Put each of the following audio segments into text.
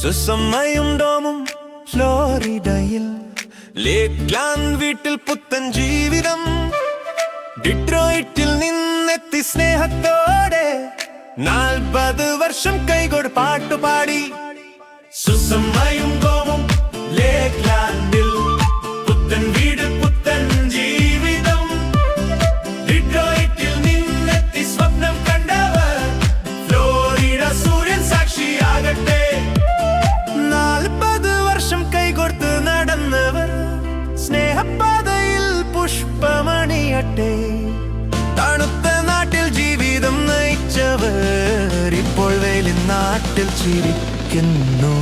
സുസമ്മയും ഡോമും ഫ്ലോറിഡയിൽ. ലേക്ക് land വീട്ടിൽ പുത്തൻ ജീവിതം. ഡിട്രോയിറ്റിൽ നിന്നെത്തി സ്നേഹത്തോടെ നാൽപ്പത് വർഷം കൈകൊട് പാട്ടുപാടി. സുസമ്മയും ഡോമും ലേക്ക് ലാൻഡ് ചിരിക്കുന്നു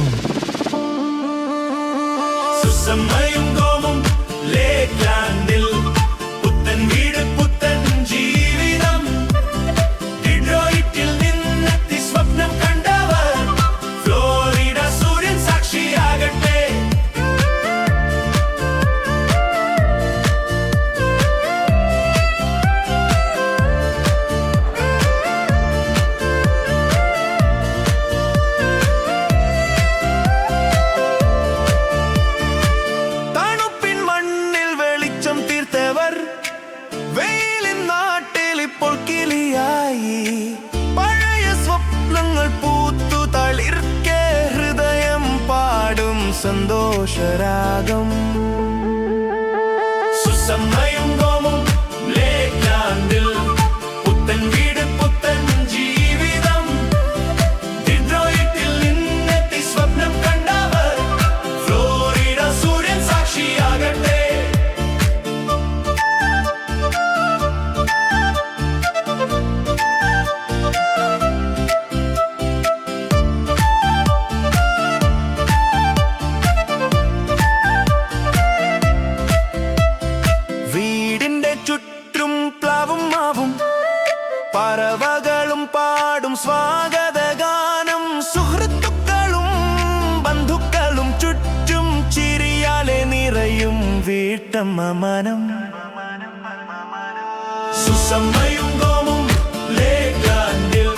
സുസമ്മയും കോമും ലേറ്റാൻ ഹർഷരാഗം സുസമ്മ കിട്ടമ്മ മനം. സുസമ്മയും ഗോമും ലേഖാണ്ടിൽ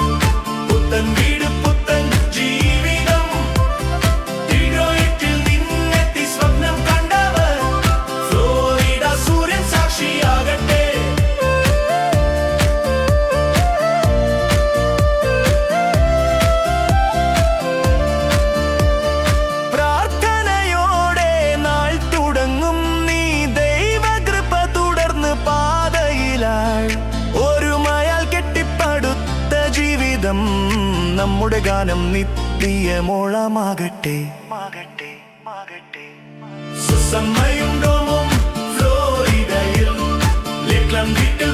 ഗീതം നമ്മുടെ ഗാനം നിത്യ മോളമാകട്ടെ. മാകട്ടെ സുസമ്മയുണ്ടോ ഫ്ലോറിഡയിൽ? ലിറ്റ്ലം വീട്ടിൽ